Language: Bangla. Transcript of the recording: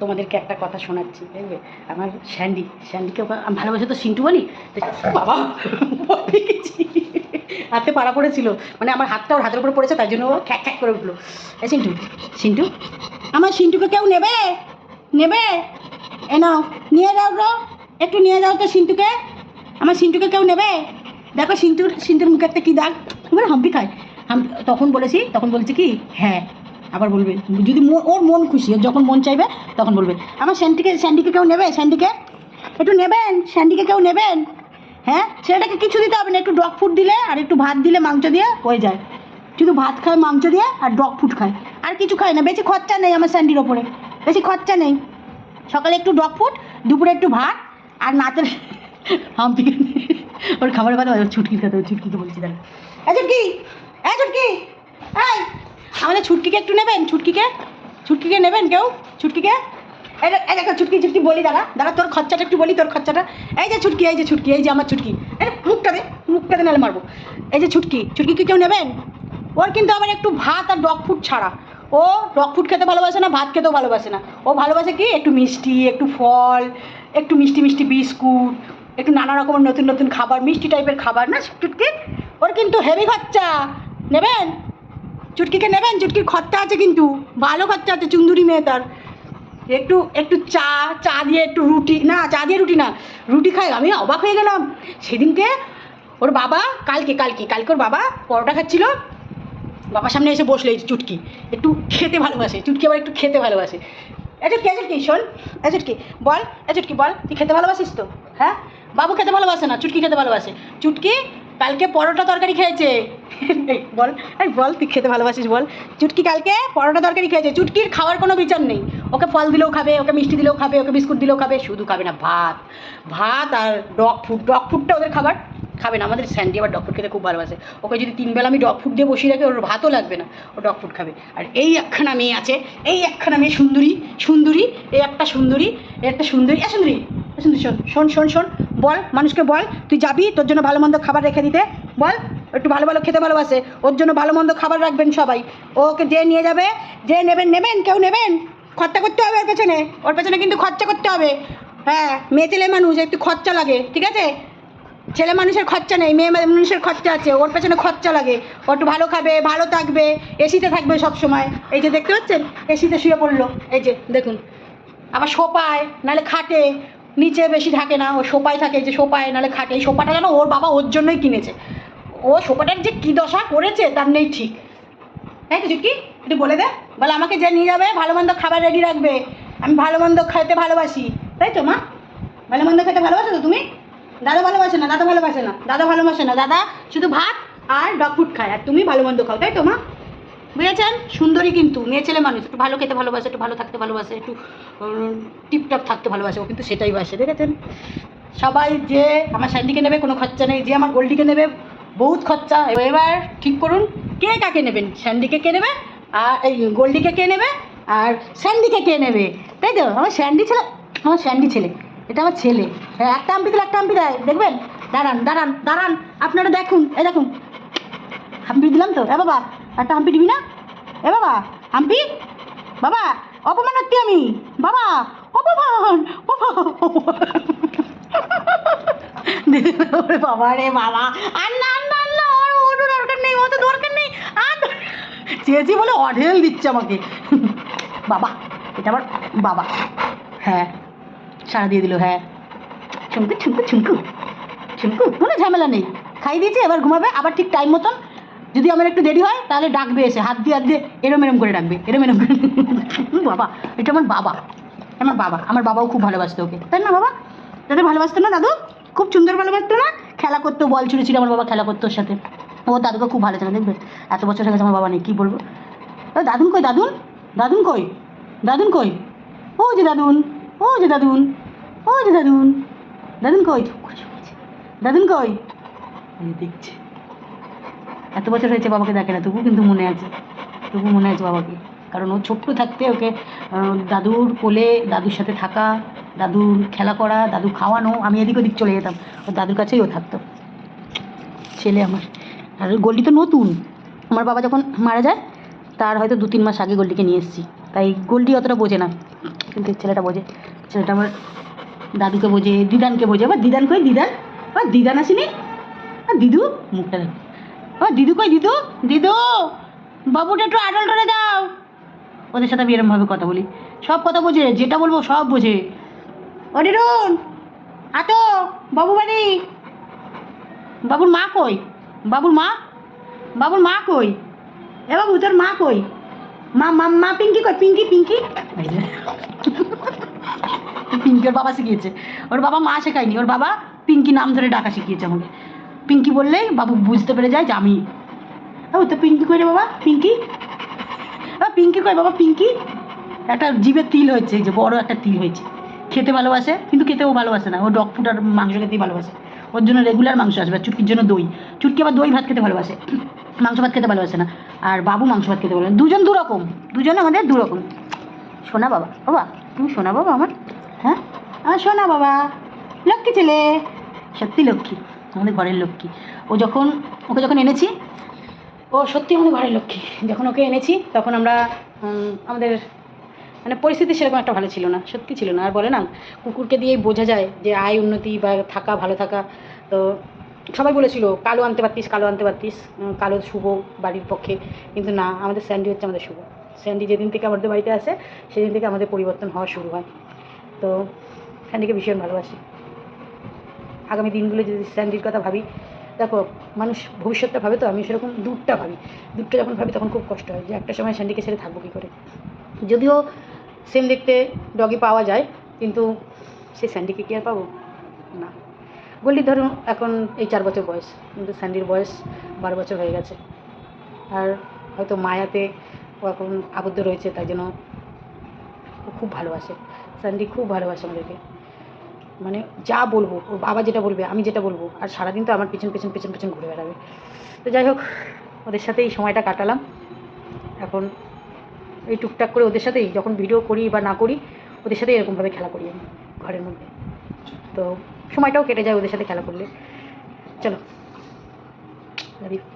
তোমাদেরকে একটা কথা শোনাচ্ছি দেখবে আমার স্যান্ডি, স্যান্ডিকে আমি ভালোবাসে তো সিন্টু বলি বাবা হাতে পাড়া পড়েছিল। মানে আমার হাতটা ওর হাতের উপর পড়েছে তাই জন্য ও খ্যাক খ্যাক করে উঠল। এই সিন্টু সিন্টু, আমার সিন্টুকে কেউ নেবে নেবে? এ নাও, নিয়ে যাও গো একটু নিয়ে যাও তো সিন্টুকে। আমার সিন্টুকে কেউ নেবে? দেখো সিন্টুর সিন্টুর মুখে একটা কী দাগ? এবার হাম্পি খায়। হাম তখন বলেছি, তখন বলছি কি হ্যাঁ। আবার বলবে, যদি ওর মন খুশি যখন মন চাইবে, তখন বলবে। আমার স্যান্ডিকে স্যান্ডিকে কেউ নেবে? স্যান্ডিকে? একটু নেবেন? স্যান্ডিকে কেউ নেবেন? হ্যাঁ? ছেলেটাকে কিছু দিতে হবে না, একটু ডগ ফুড দিলে আর একটু ভাত দিলে মাংস দিয়ে হয়ে যায়। শুধু ভাত খায়, মাংস দিয়ে আর ডগ ফুড খায়। আর কিছু খায় না, বেশি খরচা নেই আমার স্যান্ডির ওপরে। বেশি খরচা নেই। সকালে একটু ডগ ফুড, দুপুরে একটু ভাত, আর নাচের ওর খাবারের কথা ছুটকির কথা ছুটকিকে বলছি, দাঁড়া। এই কি ছুটকি! এই আমাদের ছুটকিকে একটু নেবেন? ছুটকিকে? ছুটকিকে নেবেন কেউ? ছুটকিকে? এই দেখ- ছুটকি ছুটকি বলি, দাদা। দাদা, তোর খরচাটা একটু বলি, তোর খরচাটা। এই যে ছুটকি, এই যে ছুটকি, এই যে আমার ছুটকি। এই মুখটা দে মুখটা দে, নাহলে মারবো। এই যে ছুটকি, ছুটকিকে কেউ নেবেন? ওর কিন্তু আবার একটু ভাত আর ডগ ফুড ছাড়া। ও ডগ ফুড খেতে ভালোবাসে না, ভাত খেতেও ভালোবাসে না। ও ভালোবাসে কি? একটু মিষ্টি, একটু ফল, একটু মিষ্টি মিষ্টি বিস্কুট, একটু নানা রকমের নতুন নতুন খাবার, মিষ্টি টাইপের খাবার, না, ছুটকি? ওর কিন্তু হেভি খরচা। নেবেন? চুটকিকে নেবেন? চুটকির খরচা আছে কিন্তু। ভালো খরচা আছে, চুন্দুরি মেয়ে তার। একটু একটু চা চা দিয়ে একটু রুটি, না, চা দিয়ে রুটি না, রুটি খাই। আমি অবাক হয়ে গেলাম। সেদিনকে ওর বাবা, কালকে কালকে কালকে ওর বাবা পরোটা খাচ্ছিল। বাবার সামনে এসে বসল এই চুটকি। একটু খেতে ভালোবাসে, চুটকি আবার একটু খেতে ভালোবাসে। এচুটকি এচুটকি শোন এচুটকি বল এচুটকি বল, তুই খেতে ভালোবাসিস তো? হ্যাঁ? বাবু খেতে ভালোবাসে না, চুটকি খেতে ভালোবাসে। চুটকি কালকে পরোটা তরকারি খেয়েছে। বল, এই বল, তুই খেতে ভালোবাসিস, বল। চুটকি কালকে পরোটা তরকারি খেয়েছে। চুটকির খাওয়ার কোনো বিচার নেই। ওকে ফল দিলেও খাবে, ওকে মিষ্টি দিলেও খাবে, ওকে বিস্কুট দিলেও খাবে, শুধু খাবে না, ভাত। ভাত আর ডগ ফুড। ডগ ফুডটা ওদের খাবার। খাবে না, আমাদের স্যান্ডি আবার ডগ ফুড খেতে খুব ভালোবাসে। ওকে যদি তিন বেলা আমি ডগ ফুড দিয়ে বসিয়ে রাখি, ওর ভাতও লাগবে না, ও ডগ ফুড খাবে। আর এই একখানা মেয়ে আছে, এই একখানা মেয়ে সুন্দরী সুন্দরী, এই একটা সুন্দরী একটা সুন্দরী, এ সুন্দরী, শোন শোন শোন শোন, বল, মানুষকে বল, তুই যাবি তোর জন্য ভালো মন্দ খাবার রেখে দিতে। বল একটু ভালো ভালো খেতে ভালোবাসে। ওর জন্য ভালো মন্দ খাবার রাখবেন সবাই। ওকে যে নিয়ে যাবে, যে নেবেন নেবেন, কেউ নেবেন? খরচা করতে হবে ওর পেছনে। ওর পেছনে কিন্তু খরচা করতে হবে। হ্যাঁ মেয়ে ছেলে মানুষ, একটু খরচা লাগে, ঠিক আছে? ছেলে মানুষের খরচা নেই, মেয়ে মানুষের খরচা আছে, ওর পেছনে খরচা লাগে। ও একটু ভালো খাবে, ভালো থাকবে, এসিতে থাকবে সব সময় এই যে দেখতে পাচ্ছেন? এসিতে শুয়ে পড়ল। এই যে, দেখুন। আবার সোপায় নাহলে খাটে, নিচে বেশি থাকে না, ও সোপায় থাকে যে সোপায় নাহলে খাটে। এই সোপাটা যেন ওর বাবা ওর জন্যই কিনেছে। ও সোপাটার যে কী দশা করেছে তার নেই ঠিক। তাই তো কি? একটু বলে দে। বলে আমাকে যে নিয়ে যাবে ভালো মন্দ খাবার রেডি রাখবে। আমি ভালো মন্দ খেতে ভালোবাসি। তাই তো, মা? ভালো মন্দ খেতে ভালোবাসো তো তুমি? দাদা ভালোবাসে না, দাদা ভালোবাসে না। দাদা ভালোবাসে না, দাদা শুধু ভাত আর ডগ ফুড খায়, আর তুমি ভালো মন্দ খাও, তাই তো, মা? বুঝেছেন? সুন্দরী কিন্তু, মেয়ে ছেলে মানুষ। একটু ভালো খেতে ভালোবাসে, একটু ভালো থাকতে ভালোবাসে, একটু টিপটপ থাকতে ভালোবাসে, ও কিন্তু সেটাই বাসে, দেখেছেন? সবাই যে আমার স্যান্ডিকে নেবে, কোনো খরচা নেই। যে আমার গোল্ডিকে নেবে বহুত খরচা। এবার ঠিক করুন, কে কাকে নেবেন? স্যান্ডিকে কে নেবে? আর এই গোল্ডিকে কে নেবে? আর স্যান্ডিকে কে নেবে? তাই তো? আমার স্যান্ডি ছেলে আমার স্যান্ডি ছেলে। এটা আমার ছেলে। হ্যাঁ একটা আম্পি দিলে একটা আম্পি দেয়। দেখবেন? দাঁড়ান দাঁড়ান দাঁড়ান। আপনারা দেখুন, এই দেখুন। হাম্পি দিলাম তো? এ বাবা, একটা হাম্পি দিবি না? এ বাবা, হাম্পি? বাবা, অপমান হচ্ছি আমি। বাবা, অপমান ওরে বাবা রে বাবা, আর না ওর ওর দরকার নেই ও তো দরকার নেই আর দর- চেয়েছি বলে অঢেল দিচ্ছে আমাকে। বাবা, এটা আমার বাবা। হ্যাঁ সারা দিয়ে দিল হ্যাঁ। ছুমকু ছুমকু ছুমকু ছুমকু কোনো ঝামেলা নেই। খাই দিয়েছে, এবার ঘুমাবে। আবার ঠিক টাইম মতন, যদি আমার একটু দেরি হয়, তাহলে ডাকবে এসে। হাত দিয়ে হাত দিয়ে এরম এরম করে ডাকবে, এরম এরম করে। বাবা, এটা আমার বাবা। আমার বাবা, আমার বাবাও খুব ভালোবাসতো ওকে। তাই না বাবা? দাদা ভালোবাসতো না দাদু? খুব সুন্দর ভালোবাসতো না? খেলা করতো, বল ছুড়ে ছিল আমার বাবা খেলা করতো ওর সাথে। ও দাদুকে খুব ভালো ছিল দেখবে? এত বছর হয়ে গেছে আমার বাবা নেই, কী বলব? দাদুন কই, দাদুন? দাদুন কই? দাদুন কই? ও যে দাদুন, ও যে দাদুন, ও যে দাদুন। দাদুন কই। দাদুন কই? দেখছে। এত বছর হয়েছে বাবাকে দেখে না তবু কিন্তু মনে আছে। তবু মনে আছে বাবাকে। কারণ ও ছোট্ট থাকতে ওকে দাদুর কোলে দাদুর সাথে থাকা, দাদুর খেলা করা, দাদু খাওয়ানো, আমি এদিক ওদিক চলে যেতাম। ও দাদুর কাছেই ও থাকতো। ছেলে আমার। আর গোল্ডি তো নতুন। আমার বাবা যখন মারা যায়, তার হয়তো দু তিন মাস আগে গোল্ডিকে নিয়ে এসেছি। তাই গোল্ডি অতটা বোঝে না, কিন্তু ছেলেটা বোঝে। ছেলেটা আমার দাদুকে বোঝে, দিদানকে বোঝে। আবার দিদান কই? দিদান? আবার দিদান আসেনি? আর দিদু? মুখটা দেখ। ও দিদু কই? দিদু? দিদু! বাবুটা একটু আডল করে দাও। ওদের সাথে আমি এরমভাবে কথা বলি। সব কথা বোঝে, যেটা বলব সব বোঝে। অনিরুন আতো বাবু বাড়ি বাবুর মা কই? বাবুর মা? বাবুর মা কই? এ বাবু, তোর মা কই? মা মা মা পিঙ্কি কই? পিঙ্কি পিঙ্কি। পিঙ্কি ওর বাবা শিখিয়েছে। ওর বাবা মা শেখায়নি। ওর বাবা পিঙ্কি নাম ধরে ডাকা শিখিয়েছে আমাকে। পিঙ্কি বললেই বাবু বুঝতে পেরে যায় যে আমি। ও তো পিঙ্কি কই রে বাবা? পিঙ্কি? পিঙ্কি কই বাবা? পিঙ্কি? একটা জিভে তিল হয়েছে যে বড় একটা তিল হয়েছে। খেতে ভালোবাসে, কিন্তু খেতেও ভালোবাসে না। ও ডগ ফুড আর মাংস খেতেই ভালোবাসে। ওর জন্য রেগুলার মাংস আসবে চুটকির জন্য দই। চুটকি আবার দই ভাত খেতে ভালোবাসে। মাংস ভাত খেতে ভালোবাসে না। আর বাবু মাংস ভাত খেতে ভালোবাসে দুজন দু রকম দুজন আমাদের দু রকম সোনা বাবা। বাবা তুমি সোনা বাবা আমার? হ্যাঁ? আমার সোনা বাবা। লক্ষ্মী ছেলে। সত্যি লক্ষ্মী। আমাদের ঘরের লক্ষ্মী। ও যখন, ওকে যখন এনেছি, ও সত্যি আমাদের ঘরের লক্ষ্মী। যখন ওকে এনেছি, তখন আমরা আমাদের মানে পরিস্থিতি সেরকম একটা ভালো ছিল না, সত্যি ছিল না। আর বলে না, কুকুরকে দিয়েই বোঝা যায় যে আয়, উন্নতি বা থাকা, ভালো থাকা। তো সবাই বলেছিল, কালো আনতে পারতিস, কালো আনতে পারতিস কালো শুভ বাড়ির পক্ষে। কিন্তু না, আমাদের স্যান্ডি হচ্ছে আমাদের শুভ। স্যান্ডি যেদিন থেকে আমাদের বাড়িতে আসে, সেদিন থেকে আমাদের পরিবর্তন হওয়া শুরু হয়। তো স্যান্ডিকে ভীষণ ভালোবাসি। আগামী দিনগুলো যদি স্যান্ডির কথা ভাবি, দেখো, মানুষ ভবিষ্যৎটা ভাবে তো, আমি সেরকম দূরটা ভাবি। দূরটা যখন ভাবি, তখন খুব কষ্ট হয় যে একটা সময় স্যান্ডিকে ছেড়ে থাকব কী করে? যদিও সেম দেখতে ডগি পাওয়া যায়, কিন্তু সেই স্যান্ডিকে কি আর পাবো? না। গল্লি ধরুন, এখন এই চার বছর বয়স, কিন্তু স্যান্ডির বয়স বারো বছর হয়ে গেছে। আর হয়তো মায়াতে ও এখন আবদ্ধ রয়েছে, তাই জন্য ও খুব ভালোবাসে। স্যান্ডি খুব ভালোবাসে আমাদেরকে। মানে যা বলব ওর বাবা যেটা বলবে, আমি যেটা বলব, আর সারাদিন তো আমার পিছন পিছন পিছন পিছন ঘুরে বেড়াবে। তো যাই হোক, ওদের সাথে এই সময়টা কাটালাম। এখন এই টুকটাক করে ওদের সাথেই যখন ভিডিও করি বা না করি, ওদের সাথেই এরকমভাবে খেলা করি আমি ঘরের মধ্যে। তো সময়টাও কেটে যায় ওদের সাথে খেলা করলে। চলো লাভ ইউ